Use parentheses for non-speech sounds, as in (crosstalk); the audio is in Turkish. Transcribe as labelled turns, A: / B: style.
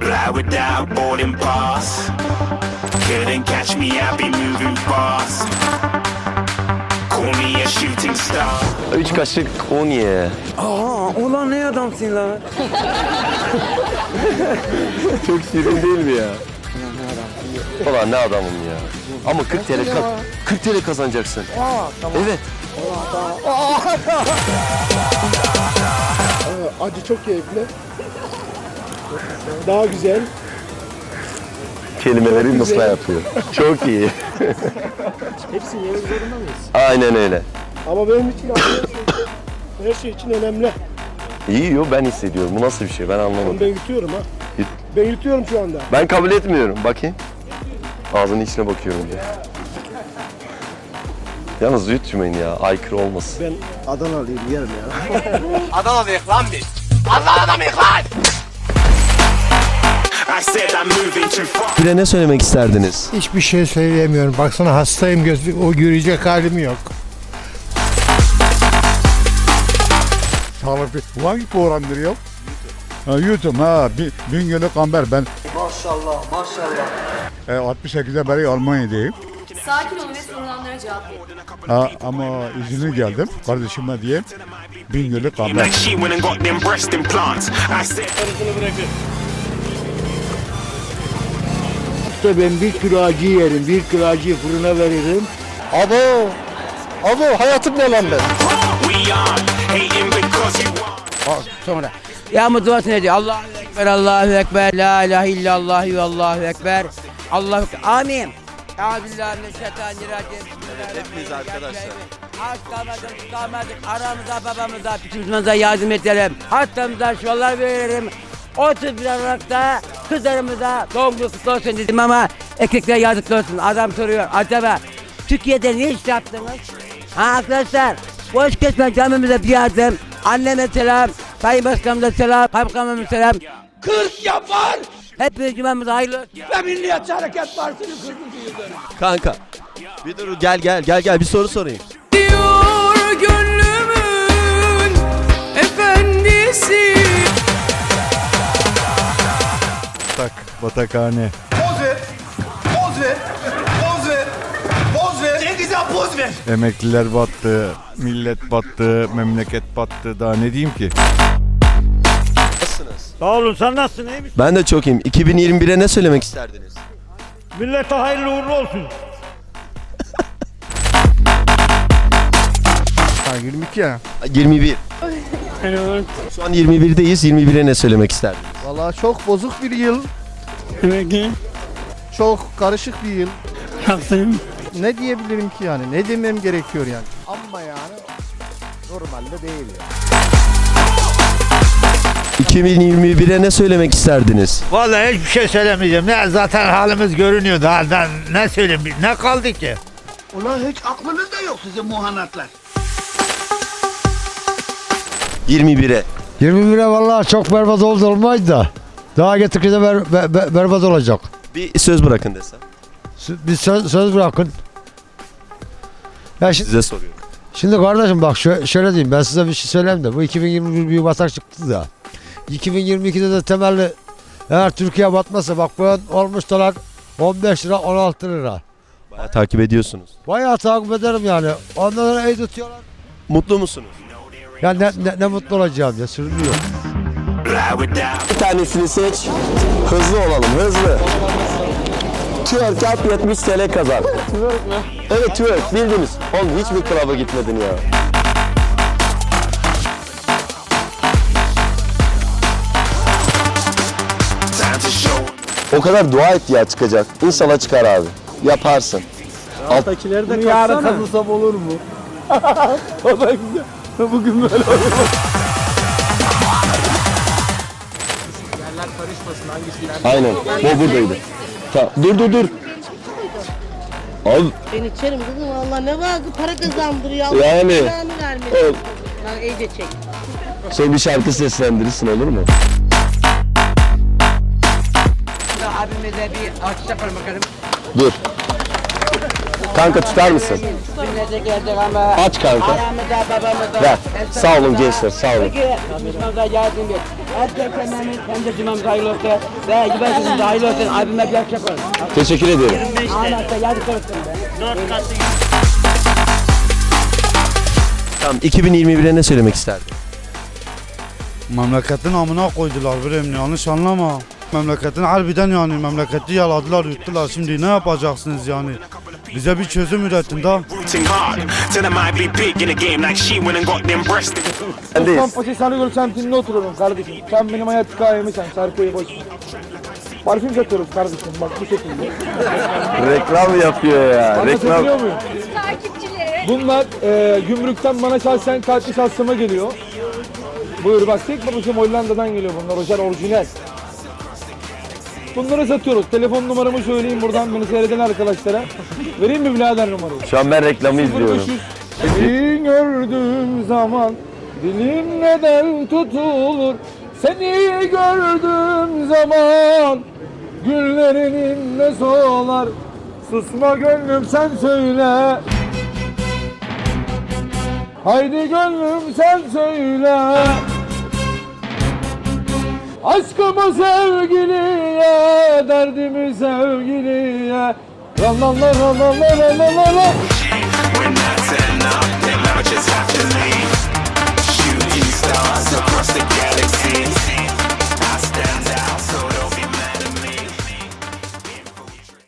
A: Fly without boarding pass. Couldn't catch me, I'll be moving fast. Call me a shooting star.
B: Üç kaşık un ye.
C: Aa, ulan ne adamsın lan? (laughs)
B: Çok şirin değil mi ya? Ulan ne adamım ya. Ama 40 TL, ka- 40 TL kazanacaksın. Evet.
D: Acı (laughs) çok keyifli. Daha güzel.
B: Kelimeleri mısra yapıyor. Çok iyi. (laughs)
D: Hepsini yemek zorunda mıyız?
B: Aynen öyle.
D: Ama benim için acı her şey için önemli.
B: İyi yo ben hissediyorum. Bu nasıl bir şey ben anlamadım.
D: Ben yutuyorum ha.
B: Yut.
D: Ben yutuyorum şu anda.
B: Ben kabul etmiyorum. Bakayım. Ağzının içine bakıyorum diye. Yalnız yutmayın ya. Aykırı olmasın.
D: Ben Adanalıyım yerim ya.
A: I said I'm moving too far.
B: Bire ne söylemek isterdiniz?
E: Hiçbir şey söyleyemiyorum. Baksana hastayım gözlü o yürüyecek halim yok.
F: Sağlık bir... Hangi programdır ya? Ha, YouTube ha. Bin, Bingöl'ü Kamber ben. Maşallah maşallah. E, 68'de beri Almanya'dayım.
G: Sakin olun ve sorulanlara cevap verin.
F: Ha, ama izinli geldim kardeşime diye. Bingöl'ü Kamber.
A: Like she went and got them breast implants. I said.
E: İşte ben bir kilo acı yerim, bir kilo acıyı fırına veririm.
D: Abo! Abo hayatım ne lan ben?
C: Sonra. Yağmur duasını ediyor. Allahu Ekber, Allahu Ekber, La ilahe illallah ve Allahu Ekber. Allahu Ekber. Amin. Euzubillahimineşşeytanirracim.
B: Hepimiz arkadaşlar.
C: Aç kalmadık, kalmadık. Aramıza, babamıza, bütünümüze yardım edelim. Hastamıza şualar verelim. 31 Aralık'ta kızlarımıza doğum günü olsun dedim ama erkekler yazıklı olsun. Adam soruyor. Acaba Türkiye'de ne iş yaptınız? Ha arkadaşlar boş kesme camimize bir yardım. Anneme selam. Sayın Başkanımıza selam. Kaymakamıma selam. 40 yapar. Hepiniz cumamız hayırlı olsun.
B: Kanka. Bir dur gel gel gel gel bir soru sorayım.
H: Diyor gönlümün efendisi
F: Batak, batakhane. Emekliler battı, millet battı, memleket battı. Daha ne diyeyim ki?
B: Nasılsınız?
I: Sağ olun sen nasılsın iyi misin?
B: Ben de çok iyiyim. 2021'e ne söylemek isterdiniz?
I: Millete hayırlı uğurlu olsun.
E: Ha 22 ya.
B: 21. Şu an 21'deyiz. 21'e ne söylemek isterdiniz?
D: Valla çok bozuk bir yıl.
I: Emekli.
D: Çok karışık bir yıl.
I: Haklıyım.
D: Ne diyebilirim ki yani? Ne demem gerekiyor yani? Ama yani normalde değil ya.
B: 2021'e ne söylemek isterdiniz?
E: Vallahi hiçbir şey söylemeyeceğim. Ne zaten halimiz görünüyor daha ben ne söyleyeyim ne kaldı ki?
J: Ulan hiç aklınızda yok sizin muhanatlar.
B: 21'e.
E: 21'e vallahi çok berbat oldu olmaydı da. Daha gittikçe ber, ber- ber- berbat olacak.
B: Bir söz bırakın desem.
E: Bir söz, söz bırakın. Ya şimdi,
B: Size soruyorum.
E: şimdi kardeşim bak şö- şöyle diyeyim ben size bir şey söyleyeyim de bu 2021 bir batak çıktı da. 2022'de de temelli eğer Türkiye batmasa bak bu olmuş dolar 15 lira 16 lira.
B: Bayağı takip ediyorsunuz.
E: Bayağı takip ederim yani. Ondan sonra iyi tutuyorlar.
B: Mutlu musunuz?
E: Ya ne, ne, ne mutlu olacağım ya sürünüyor.
B: Bir tanesini seç. Hızlı olalım, hızlı. Twerk yap 70 TL kazan. Twerk mü? Evet twerk bildiniz. Oğlum hiç mi klaba gitmedin ya? O kadar dua et ya çıkacak. İnşallah çıkar abi. Yaparsın.
D: Alttakileri de yarın kazısam olur mu? (laughs) o da güzel. Bugün böyle olur. (laughs)
B: Aynen. O buradaydı. Tamam. Dur dur dur. Abi
G: Ben içerim dedim valla ne var para kazandırıyor.
B: Allah Yani.
G: vermesin.
B: Evet.
G: Lan iyice çek.
B: son bir şarkı seslendirirsin olur mu?
C: Abimize bir alkış yapalım bakalım.
B: Dur. Kanka tutar mısın? Aç kanka. Ver. Sağ olun gençler, sağ olun. Teşekkür ederim.
C: Be.
B: Tamam 2021'e ne söylemek isterdin?
D: Memleketin amına koydular bre yanlış anlama. Memleketin harbiden yani memleketi yaladılar yuttular şimdi ne yapacaksınız yani? Bize bir çözüm
A: ürettin daha. Osman Paşa
B: sana
D: göre sen dinle oturuyorum kardeşim. Sen benim hayat hikayemi sen Serko'yu boş. Parfüm satıyorum kardeşim bak bu şekilde.
B: Reklam yapıyor ya. Reklam.
D: Anlatabiliyor muyum? Bunlar e, gümrükten bana şahsen katil şahsıma geliyor. Buyur bak tek babacığım Hollanda'dan geliyor bunlar. Hocam orijinal. Bunları satıyoruz. Telefon numaramı söyleyeyim buradan beni seyreden arkadaşlara. Vereyim mi birader numarayı?
B: Şu an ben reklamı izliyorum.
D: 0500. Seni gördüğüm zaman dilim neden tutulur? Seni gördüğüm zaman güllerinin ne solar? Susma gönlüm sen söyle. Haydi gönlüm sen söyle. Aşkımı sevgiliye, derdimi sevgiliye. La la la la la la la la la